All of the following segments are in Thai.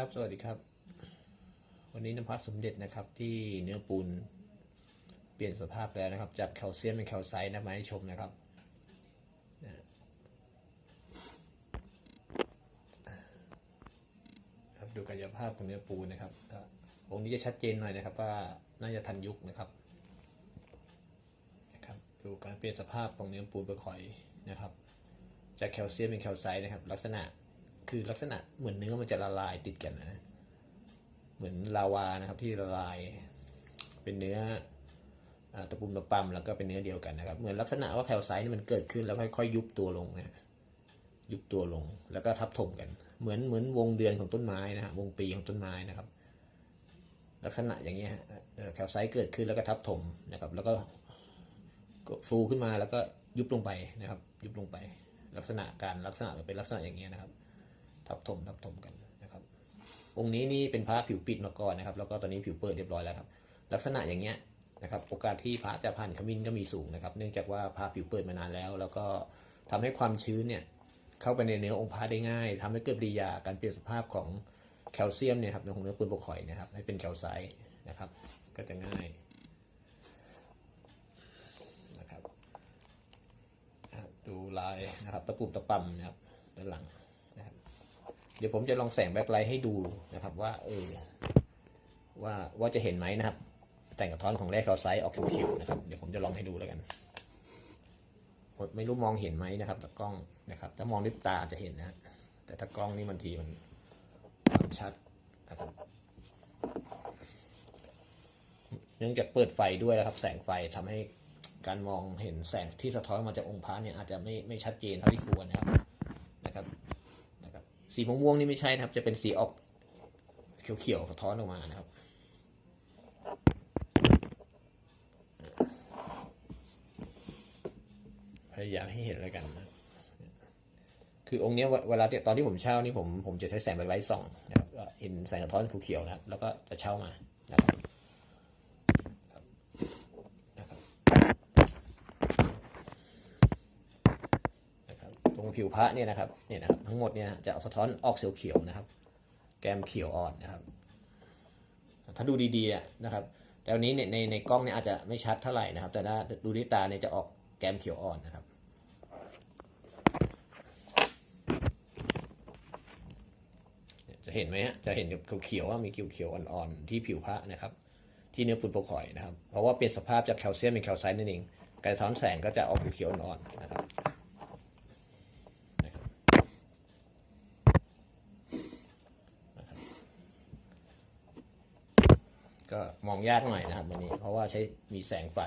ครับ สวัสดีครับ วันนี้น้ำพักสมเด็จนะครับที่เนื้อปูนเปลี่ยนสภาพแล้วนะครับ จากแคลเซียมเป็นแคลไซต์นะมาให้ชมนะครับนะครับดูกายภาพของเนื้อปูนนะครับองค์นี้จะชัดเจนหน่อยนะครับว่าน่าจะทันยุคนะครับนะครับ ดูการเปลี่ยนสภาพของเนื้อปูนเปลือกหอยนะครับ จากแคลเซียมเป็นแคลไซต์นะครับ ลักษณะ คือลักษณะเหมือนเนื้อมันจะละลายติดกันนะเหมือนลาวานะครับที่ละลาย เป็นเนื้ออตะปุ่มตะปำแล้วก็เป็นเนื้อเดียวกันนะครับ เหมือนลักษณะว่าแคลไซต์นี่มันเกิดขึ้นแล้วค่อยๆยุบตัวลงนะยุบตัวลงแล้วก็ทับถมกัน เหมือนเหมือนวงเดือนของต้นไม้นะฮะวงปีของต้นไม้นะครับ ลักษณะอย่างนี้ยฮะแคลไซต์เกิดขึ้นแล้วก็ทับถมนะครับ แล้วก็ก็ฟูขึ้นมาแล้วก็ยุบลงไปนะครับ ยุบลงไป ลักษณะการลักษณะเป็นลักษณะอย่างเงี้ยนะครับ ทับถมทับถมกันนะครับ องค์นี้นี่เป็นพระผิวปิดมาก่อนนะครับ แล้วก็ตอนนี้ผิวเปิดเรียบร้อยแล้วครับ ลักษณะอย่างเงี้ยนะครับ โอกาสที่พระจะผ่านขมิ้นก็มีสูงนะครับ เนื่องจากว่าพระผิวเปิดมานานแล้ว แล้วก็ทำให้ความชื้นเนี่ยเข้าไปในเนื้อองค์พระได้ง่ายทำให้เกิดปฏิกิริยาการเปลี่ยนสภาพของแคลเซียมเนี่ยครับในของเนื้อปูนปกข่อยนะครับ ให้เป็นแคลไซต์นะครับ ก็จะง่ายนะครับ ดูลายนะครับตะปุ่มตะปำนะครับด้านหลัง เดี๋ยวผมจะลองแสงแบ็คไลท์ให้ดูนะครับว่าเออว่าว่าจะเห็นไหมนะครับ แต่งกระท้อนของแร่แคลไซต์ออกเขียวๆนะครับ เดี๋ยวผมจะลองให้ดูแล้วกันไม่รู้มองเห็นไหมนะครับแต่กล้องนะครับถ้ามองด้วยตาจะเห็นนะ แต่ถ้ากล้องนี่บางทีมันมันชัดนะครับเนื่องจากเปิดไฟด้วยนะครับ แสงไฟทำให้การมองเห็นแสงที่สะท้อนมาจากองค์พระเนี่ยอาจจะไม่ไม่ชัดเจนเท่าที่ควรนะครับ สีม่วงๆนี่ไม่ใช่นะครับ จะเป็นสีออกเขียวๆสะท้อนออกมานะครับพยายามให้เห็นแล้วกันนะคือองค์นี้เวลาตอนที่ผมเช่านี่ผมผมจะใช้แสงแบ็คไลท์ส่องนะครับเห็นแสงสะท้อนเขียวๆนะครับ แล้วก็จะเช่ามานะครับนะครับตรง ผิวพระเนี่ยนะครับเนี่ยนะครับทั้งหมดเนี่ยจะสะท้อนออกเขียวๆนะครับ แกมเขียวอ่อนนะครับ ถ้าดูดีๆนะครับ แต่วันนี้ในในในกล้องเนี่ยอาจจะไม่ชัดเท่าไหร่นะครับ แต่ถ้าดูด้วยตาเนี่ยจะออกแกมเขียวอ่อนนะครับจะเห็นไหมฮะจะเห็นกับเขียวๆว่ามีเขียวๆอ่อนๆที่ผิวพระนะครับ ที่เนื้อปูนโปรข่อยนะครับ เพราะว่าเปลี่ยนสภาพจากแคลเซียมเป็นแคลไซต์นั่นเองการสะท้อนแสงก็จะออกเขียวๆอ่อนๆนะครับ ก็ มองยากหน่อยนะครับวันนี้ เพราะว่าใช้มีแสงไฟ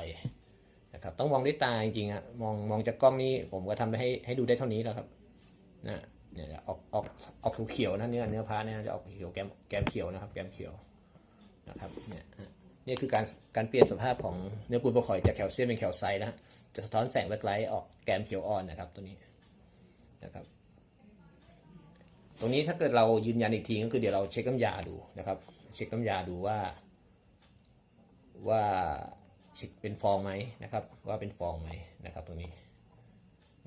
นะครับ ต้องมองด้วยตาจริงๆอะมองมองจากกล้องนี้ผมก็ทำให้ให้ดูได้เท่านี้แล้วครับนะเนี่ยจะออกออกออกเขียวๆนะเนื้อเนื้อพาเนี่ยจะออกเขียวแกมแกมเขียวนะครับ แกมเขียวนะครับเนี่ยนี่คือการการเปลี่ยนสภาพของเนื้อปูนประคอยจากแคลเซียมเป็นแคลไซต์นะฮะจะสะท้อนแสงแบ็คไลท์ออกแกมเขียวอ่อนนะครับตัวนี้นะครับ ตรงนี้ถ้าเกิดเรายืนยันอีกทีก็คือเดี๋ยวเราเช็คน้ำยาดูนะครับ เช็คน้ำยาดูว่า ว่าเป็นฟองไหมนะครับ ว่าเป็นฟองไหมนะครับ ตรงนี้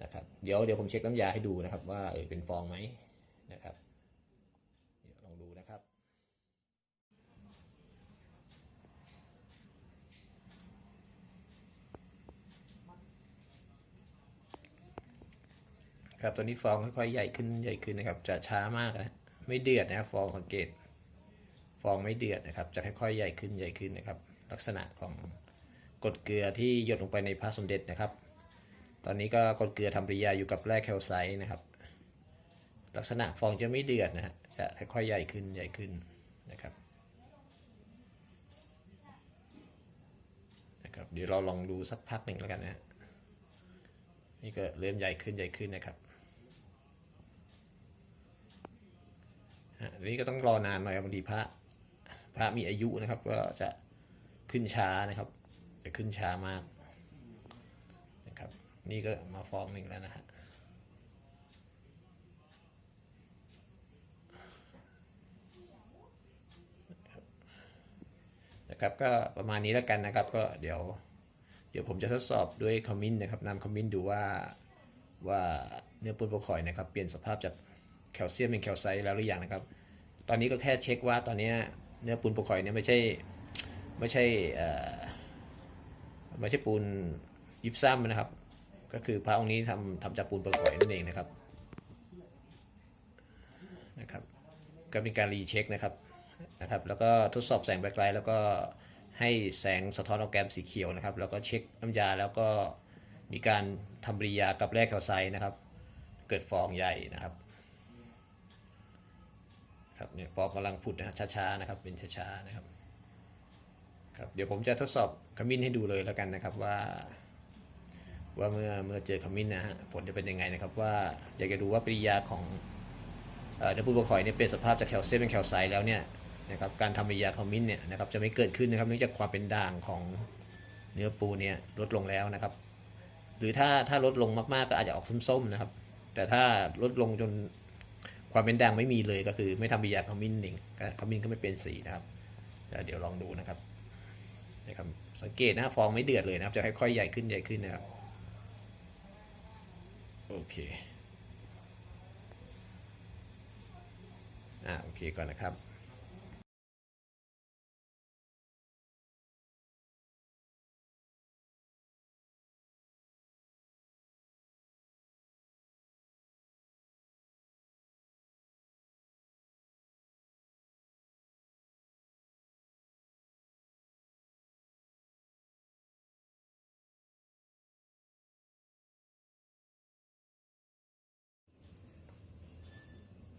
นะครับ เดี๋ยวเดี๋ยวผมเช็คน้ำยาให้ดูนะครับ ว่าเออเป็นฟองไหมนะครับเดี๋ยวลองดูนะครับครับตัวนี้ฟองค่อยๆใหญ่ขึ้นใหญ่ขึ้นนะครับ จะช้ามากนะไม่เดือดนะฟองสังเกต ฟองไม่เดือดนะครับ จะค่อยๆใหญ่ขึ้นใหญ่ขึ้นนะครับ ลักษณะของกรดเกลือที่หยดลงไปในพระสมเด็จนะครับ ตอนนี้ก็กรดเกลือทำปริยาอยู่กับแร่แคลไซต์นะครับ ลักษณะฟองจะไม่เดือดนะฮะจะค่อยๆใหญ่ขึ้นใหญ่ขึ้นนะครับนะครับ เดี๋ยวเราลองดูสักพักหนึ่งแล้วกันนะฮะนี่ก็เริ่มใหญ่ขึ้นใหญ่ขึ้นนะครับฮะอันนี้ก็ต้องรอนานหน่อยบางทีพระพระมีอายุนะครับ ก็จะ ขึ้นช้านะครับ จะขึ้นช้ามากนะครับ นี่ก็มาฟองหนึ่งแล้วนะฮะนะครับก็ประมาณนี้แล้วกันนะครับก็เดี๋ยว เดี๋ยวผมจะทดสอบด้วยคอมมินนะครับนำคอมมินดูว่าว่าเนื้อปูนโปรคอยนะครับ เปลี่ยนสภาพจากแคลเซียมเป็นแคลไซต์แล้วหรือยังนะครับ ตอนนี้ก็แค่เช็คว่าตอนนี้เนื้อปูนโปรคอยเนี่ยไม่ใช่ ไม่ใช่ไม่ใช่ปูนยิบซ้ำนะครับ ก็คือพระองค์นี้ทำทำจากปูนปรคอยนั่นเองนะครับนะครับ ก็เป็นการรีเช็คนะครับนะครับ แล้วก็ทดสอบแสงแบ็คไลท์แล้วก็ให้แสงสะท้อนออกแกมสีเขียวนะครับ แล้วก็เช็คน้ำยาแล้วก็มีการทำปริยากับแร่แคลไซต์นะครับ เกิดฟองใหญ่นะครับครับเนี่ยฟองกำลังผุดนะครับช้าๆนะครับเป็นช้าๆนะครับ ครับเดี๋ยวผมจะทดสอบขมิ้นให้ดูเลยแล้วกันนะครับว่า ว่าเมื่อเมื่อเจอขมิ้นนะฮะผลจะเป็นยังไงนะครับว่าอยากจะดูว่าปริยาของเอ่อเนื้อปูโปรคอยเนี่ยเปลี่ยนสภาพจากแคลเซียมเป็นแคลไซต์แล้วเนี่ยนะครับการทำปริยาคอมมินเนี่ยนะครับจะไม่เกิดขึ้นนะครับเนื่องจากความเป็นด่างของเนื้อปูเนี่ยลดลงแล้วนะครับ หรือถ้าถ้าลดลงมากๆก็อาจจะออกส้มๆนะครับ แต่ถ้าลดลงจนความเป็นด่างไม่มีเลยก็คือ ไม่ทำปริยาคอมมินเองก็คอมมินก็ไม่เป็นสีนะครับเดี๋ยวลองดูนะครับ นะครับสังเกตนะฟองไม่เดือดเลยนะครับจะค่อยๆใหญ่ขึ้นใหญ่ขึ้นนะครับโอเคอ่าโอเคก่อนนะครับ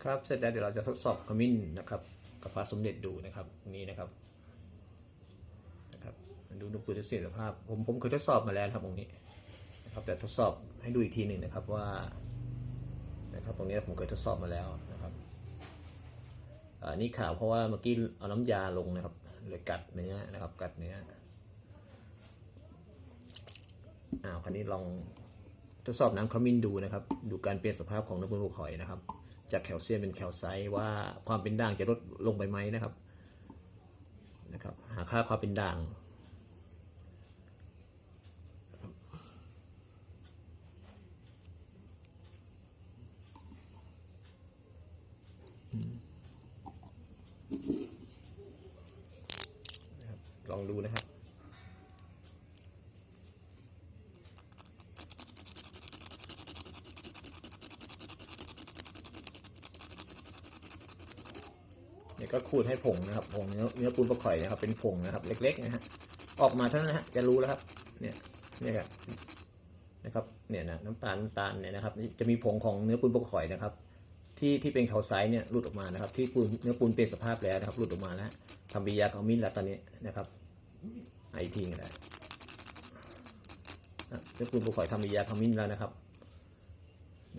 ครับเสร็จแล้วเดี๋ยวเราจะทดสอบขมิ้นนะครับกับพระสมเด็จดูนะครับนี่นะครับนะครับดูนุประสิทธิภาพผมผมเคยทดสอบมาแล้วครับตรงนี้นะครับแต่ทดสอบให้ดูอีกทีหนึ่งนะครับว่านะครับตรงนี้ผมเคยทดสอบมาแล้วนะครับอ่านี่ข่าวเพราะว่าเมื่อกี้เอาน้ำยาลงนะครับเลยกัดเนื้อนะครับกัดเนื้ออ้าวคราวนี้ลองทดสอบน้ำขมิ้นดูนะครับ ดูการเปลี่ยนสภาพของน้ำมันบุคอยนะครับ จากแคลเซียมเป็นแคลไซต์ว่าความเป็นด่างจะลดลงไปไหมนะครับนะครับ หาค่าความเป็นด่างลองดูนะครับ ก็ขูดให้ผงนะครับผงเนื้อเนื้อปูนปลาข่อยนะครับ เป็นผงนะครับ เล็ก ๆ นะฮะออกมาเท่านั้นนะฮะจะรู้แล้วครับ เนี่ยเนี่ยครับนะครับเนี่ยนะน้ำตาลน้ำตาลเนี่ยนะครับ จะมีผงของเนื้อปูนปลาข่อยนะครับ ที่ที่เป็นเขาไซส์เนี่ยหลุดออกมานะครับ ที่ปูนเนื้อปูนเปลี่ยนสภาพแล้วนะครับหลุดออกมาแล้วทำปฏิยาขอมินแล้วตอนนี้นะครับไอทีก็ได้อะเนื้อปูนปลาข่อยทำปฏิยาขอมินแล้วนะครับ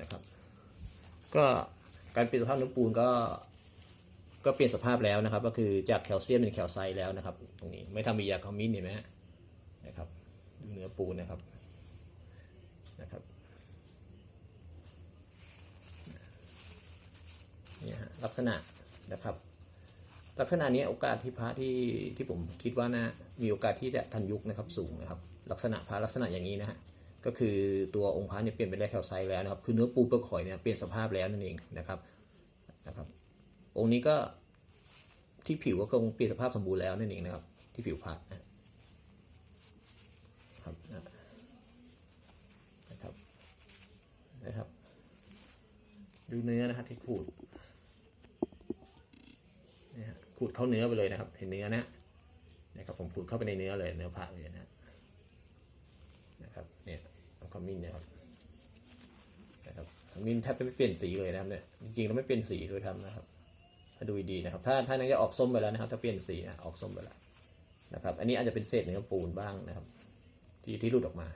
นะครับ ก็การเปลี่ยนสภาพเนื้อปูนก็ ก็เปลี่ยนสภาพแล้วนะครับ ก็คือจากแคลเซียมเป็นแคลไซต์แล้วนะครับ ตรงนี้ไม่ทำมียาคอมมินเห็นไหมนะครับดูเนื้อปูนะครับนะครับเนี่ยฮะลักษณะนะครับ ลักษณะนี้โอกาสที่พระที่ที่ผมคิดว่านะมีโอกาสที่จะทันยุคนะครับสูงนะครับ ลักษณะพระลักษณะอย่างนี้นะฮะก็คือตัวองค์พระเนี่ยเปลี่ยนเป็นแร่แคลไซต์แล้วนะครับ คือเนื้อปูเปลือกหอยเนี่ยเปลี่ยนสภาพแล้วนั่นเองนะครับนะครับ องค์นี้ก็ที่ผิวก็คงเปลี่ยนสภาพสมบูรณ์แล้วนั่นเองนะครับ ที่ผิวพระนะครับนะครับนะครับ ดูเนื้อนะฮะที่ขูดนี่ฮะขูดเข้าเนื้อไปเลยนะครับ เห็นเนื้อนะนะครับผมขูดเข้าไปในเนื้อเลยเนื้อพระเลยนะนะครับเนี่ยเอาขมิ้นนะครับนะครับขมิ้นแทบจะไม่เปลี่ยนสีเลยนะครับเนี่ยจริงๆแล้วไม่เปลี่ยนสีด้วยทำนะครับ ถ้าดูดีนะครับ ถ้าถ้านั้นจะออกส้มไปแล้วนะครับ ถ้าเปลี่ยนสีนะออกส้มไปแล้วนะครับ อันนี้อาจจะเป็นเศษเนื้อปูนบ้างนะครับ ที่ที่หลุดออกมา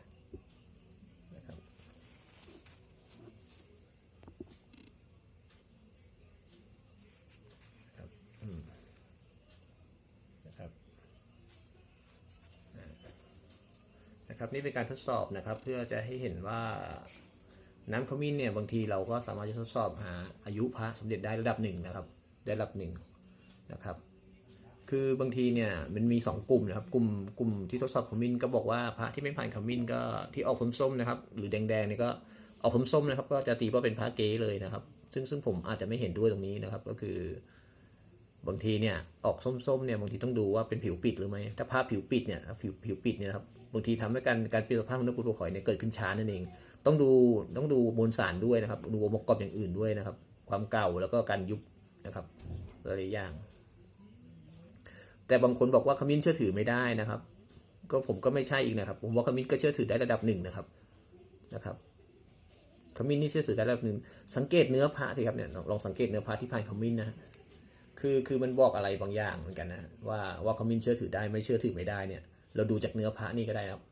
นะครับนะครับนะครับนี่เป็นการทดสอบนะครับ เพื่อจะให้เห็นว่าน้ำขมิ้นเนี่ยบางทีเราก็สามารถจะทดสอบหาอายุพระสมเด็จได้ระดับหนึ่งนะครับ ระดับหนึ่งนะครับ คือบางทีเนี่ยมันมีสองกลุ่มนะครับ กลุ่มกลุ่มที่ทดสอบขมิ้นก็บอกว่าพระที่ไม่ผ่านขมิ้นก็ที่ออกส้มๆนะครับ หรือแดงๆเนี่ยก็ออกส้มๆนะครับ ก็จะตีว่าเป็นพระเก๊เลยนะครับ ซึ่งซึ่งผมอาจจะไม่เห็นด้วยตรงนี้นะครับ ก็คือบางทีเนี่ยออกส้มๆเนี่ยบางทีต้องดูว่าเป็นผิวปิดหรือไม่ถ้าภาผิวปิดเนี่ยผิวผิวปิดเนี่ยครับบางทีทำให้การการเปลี่ยนสภาพของเนื้อปูนเปลือกหอยเนี่ยเกิดขึ้นช้านั่นเอง ต้องดูต้องดูมวลสารด้วยนะครับ ดูองค์ประกอบอย่างอื่นด้วยนะครับ ความเก่าแล้วก็การยุบ นะครับหลายอย่าง แต่บางคนบอกว่าขมิ้นเชื่อถือไม่ได้นะครับ ก็ผมก็ไม่ใช่อีกนะครับ ผมว่าขมิ้นก็เชื่อถือได้ระดับหนึ่งนะครับนะครับขมิ้นนี่เชื่อถือได้ระดับหนึ่งสังเกตเนื้อพระสิครับเนี่ยลองสังเกตเนื้อพระที่ผ่านขมิ้นนะคือคือมันบอกอะไรบางอย่างเหมือนกันนะว่าว่าขมิ้นเชื่อถือได้ไม่เชื่อถือไม่ได้เนี่ย เราดูจากเนื้อพระนี่ก็ได้นะครับ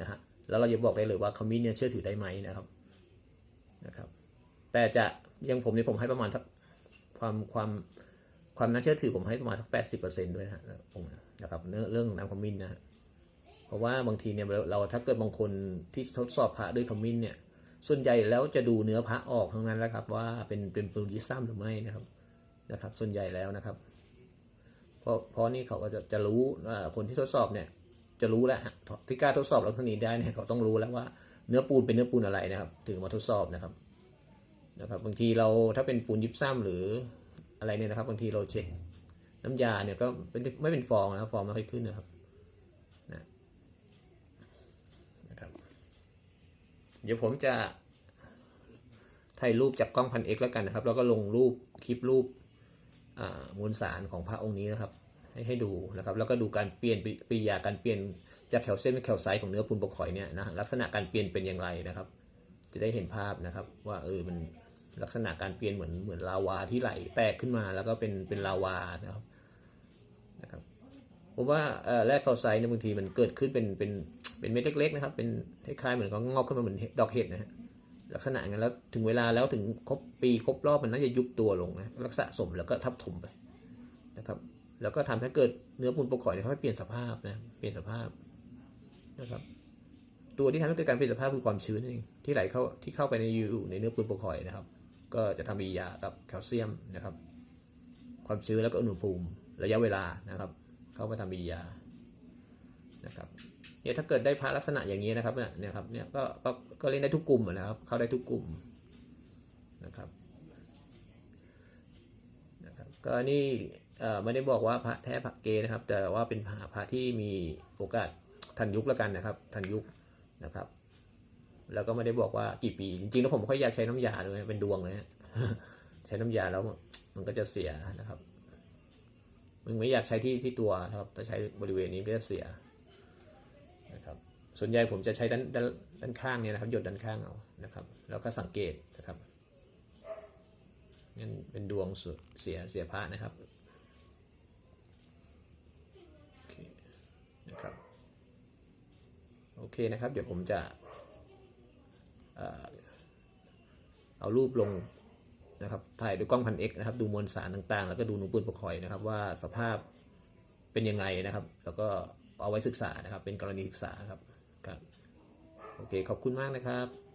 นะฮะแล้วเราจะบอกได้เลยว่าขมิ้นเนี่ยเชื่อถือได้ไหมนะครับนะครับ แต่จะอยังผมเนี่ยผมให้ประมาณสัก ความความความน่าเชื่อถือผมให้ประมาณสักแปดสิบเปอร์เซ็นต์ด้วยนะฮะนะครับเรื่องน้ำขมิ้นนะ เพราะว่าบางทีเนี่ยเราถ้าเกิดบางคนที่ทดสอบพระด้วยขมิ้นเนี่ย ส่วนใหญ่แล้วจะดูเนื้อพระออกทั้งนั้นแล้วครับ ว่าเป็นเป็นปูนยิซัมหรือไม่นะครับนะครับ ส่วนใหญ่แล้วนะครับ เพราะเพราะนี่เขาก็จะจะรู้คนที่ทดสอบเนี่ย จะรู้แล้วที่กล้าทดสอบลักษณะนี้ได้เนี่ยเขาต้องรู้แล้วว่าเนื้อปูนเป็นเนื้อปูนอะไรนะครับ ถึงมาทดสอบนะครับ นะครับบางทีเราถ้าเป็นปูนยิปซัมหรืออะไรเนี่ยนะครับบางทีเราเช็คน้ำยาเนี่ยก็เป็นไม่เป็นฟองนะฟองไม่ค่อยขึ้นนะครับนะนะครับ เดี๋ยวผมจะถ่ายรูปจากกล้องพันเอ็กแล้วกันนะครับ แล้วก็ลงรูปคลิปรูปมวลสารของพระองค์นี้นะครับ ให้ให้ดูนะครับ แล้วก็ดูการเปลี่ยนปริยาการเปลี่ยนจากแคลเซียมเป็นแคลไซต์ของเนื้อปูนปกข่อยเนี่ยนะลักษณะการเปลี่ยนเป็นอย่างไรนะครับ จะได้เห็นภาพนะครับว่าเออมัน ลักษณะการเปลี่ยนเหมือนเหมือนลาวาที่ไหลแตกขึ้นมาแล้วก็เป็นเป็นลาวานะครับนะครับผมว่าแร่แคลไซต์เนี่ยบางทีมันเกิดขึ้นเป็นเป็นเป็นเม็ดเล็กๆนะครับ เป็นคล้ายๆเหมือนกับงอกขึ้นมาเหมือนดอกเห็ดนะฮะลักษณะงั้นแล้วถึงเวลาแล้วถึงครบปีครบรอบมันน่าจะยุบตัวลงนะรักษะสมแล้วก็ทับถมไปนะครับแล้วก็ทำให้เกิดเนื้อปูนปกข่อยเนี่ยเขาให้เปลี่ยนสภาพนะเปลี่ยนสภาพนะครับตัวที่ทำให้เกิดการเปลี่ยนสภาพคือความชื้นนั่นเองที่ไหลเข้าที่เข้าไปในอยู่ในเนื้อปูนปกข่อยนะครับ ก็จะทำปฏิกิริยากับแคลเซียมนะครับ ความชื้นแล้วก็อุณหภูมิระยะเวลานะครับ เข้ามาทำปฏิกิริยานะครับเนี่ยถ้าเกิดได้พระลักษณะอย่างนี้นะครับเนี่ยนะครับเนี่ยก็ก็ก็เล่นได้ทุกกลุ่มนะครับ เข้าได้ทุกกลุ่มนะครับนะครับก็นี่เอ่อไม่ได้บอกว่าพระแท้พระเกนะครับ แต่ว่าเป็นพระพระที่มีโอกาสทันยุคแล้วกันนะครับ ทันยุคนะครับ แล้วก็ไม่ได้บอกว่ากี่ปี จริงๆแล้วผมค่อยอยากใช้น้ำยาเลยเป็นดวงเลยฮะใช้น้ำยาแล้วมันก็จะเสียนะครับมึงไม่อยากใช้ที่ที่ตัวนะครับถ้าใช้บริเวณนี้ก็จะเสียนะครับ ส่วนใหญ่ผมจะใช้ด้านด้านด้านข้างเนี่ยนะครับ หยดด้านข้างเอานะครับ แล้วก็สังเกตนะครับนั่นเป็นดวงเสียเสียพระนะครับโอเคนะครับ โอเคนะครับ เดี๋ยวผมจะ เอารูปลงนะครับถ่ายด้วยกล้องพันเอ็กนะครับดูมวลสารต่างๆ แล้วก็ดูหนูปืนประคอยนะครับว่าสภาพเป็นยังไงนะครับ แล้วก็เอาไว้ศึกษานะครับ เป็นกรณีศึกษาครับครับโอเคขอบคุณมากนะครับ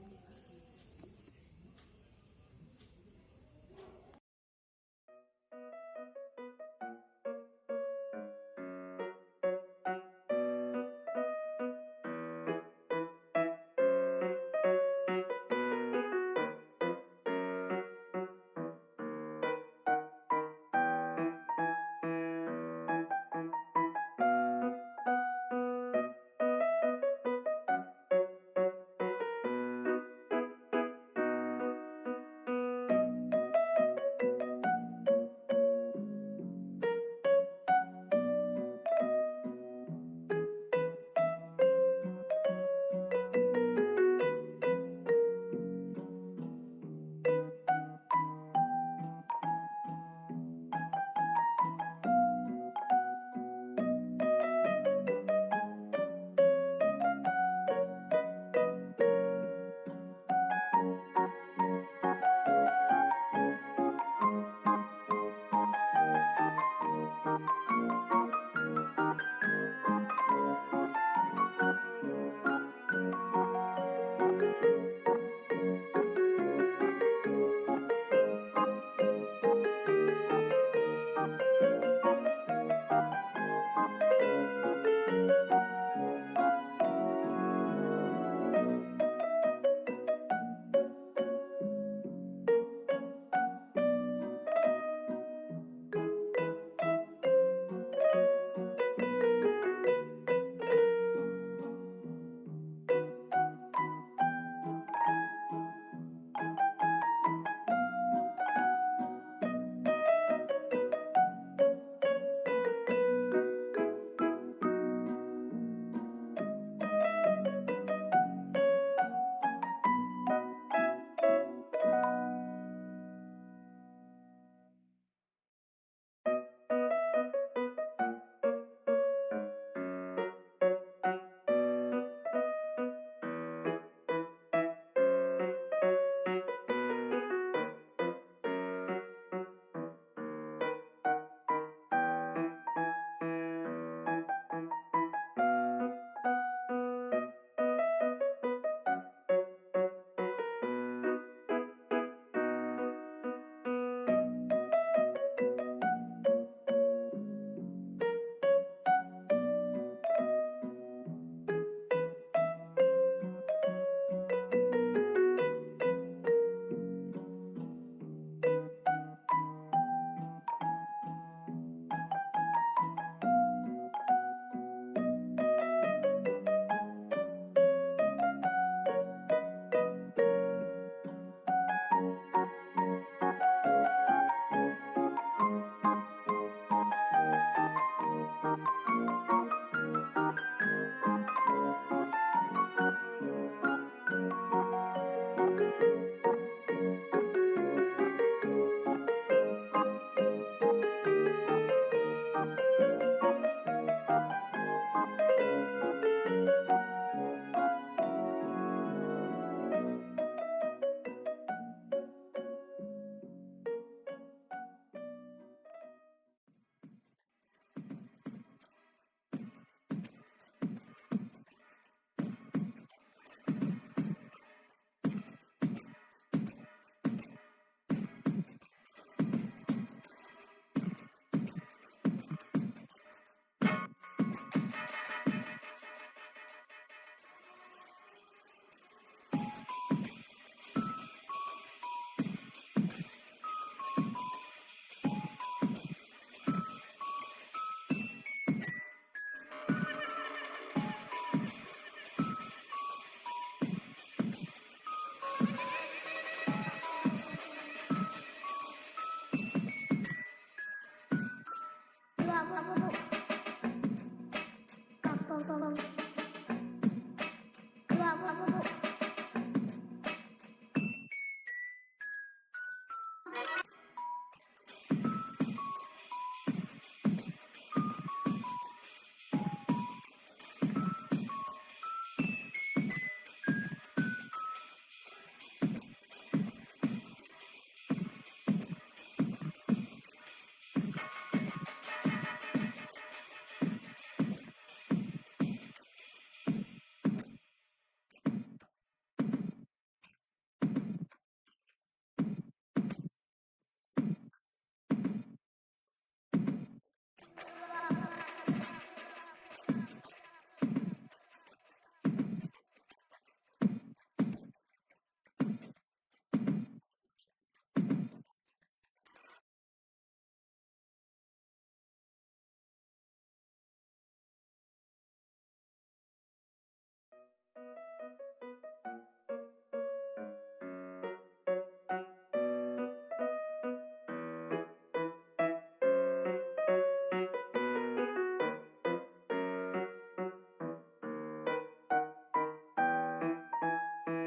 うん。